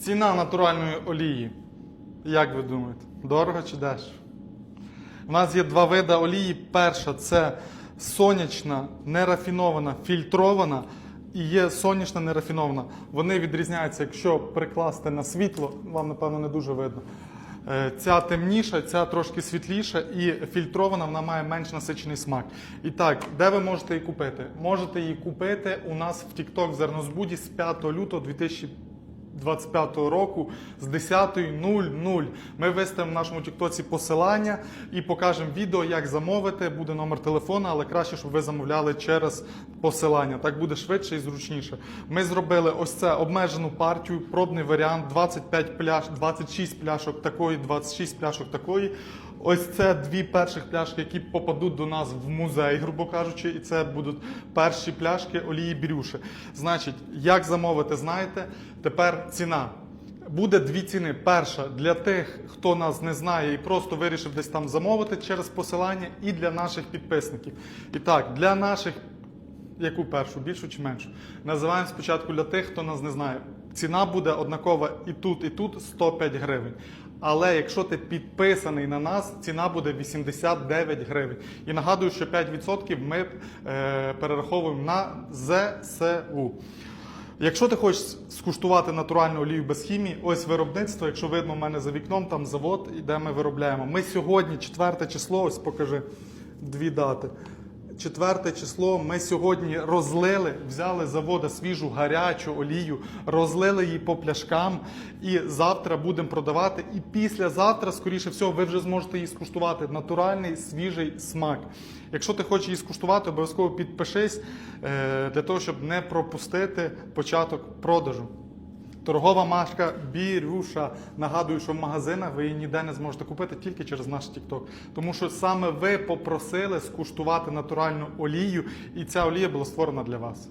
Ціна натуральної олії. Як ви думаєте? Дорого чи дешево? У нас є два види олії. Перша це сонячна, нерафінована, фільтрована. І є сонячна нерафінована. Вони відрізняються, якщо прикласти на світло, вам напевно не дуже видно. Е, Ця темніша, ця трошки світліша і фільтрована, вона має менш насичений смак. І так, де ви можете її купити? Можете її купити у нас в TikTok Зернозбуді з 5 лютого 2025 року з 10.00. Ми виставимо в нашому Тіктоці посилання і покажемо відео, як замовити. Буде номер телефона, але краще, щоб ви замовляли через посилання. Так буде швидше і зручніше. Ми зробили ось це обмежену партію, пробний варіант, 25 пляш, 26 пляшок такої, 26 пляшок такої. Ось це дві перших пляшки, які попадуть до нас в музей, грубо кажучи, і це будуть перші пляшки олії бірюши. Значить, як замовити, знаєте. Тепер ціна. Буде дві ціни. Перша для тих, хто нас не знає і просто вирішив десь там замовити через посилання, і для наших підписників. І так, для наших Яку першу, більшу чи меншу? Називаємо спочатку для тих, хто нас не знає. Ціна буде однакова і тут, і тут 105 гривень. Але якщо ти підписаний на нас, ціна буде 89 гривень. І нагадую, що 5% ми е, перераховуємо на ЗСУ. Якщо ти хочеш скуштувати натуральну олію без хімії, ось виробництво. Якщо видно, в мене за вікном там завод, де ми виробляємо. Ми сьогодні, 4 число, ось покажи дві дати. Четверте число ми сьогодні розлили, взяли з завода свіжу гарячу олію, розлили її по пляшкам і завтра будемо продавати. І післязавтра, скоріше всього, ви вже зможете її скуштувати. Натуральний свіжий смак. Якщо ти хочеш її скуштувати, обов'язково підпишись е, для того, щоб не пропустити початок продажу. Торгова машка Бірюша. Нагадую, що в магазинах ви її ніде не зможете купити тільки через наш TikTok. Тому що саме ви попросили скуштувати натуральну олію, і ця олія була створена для вас.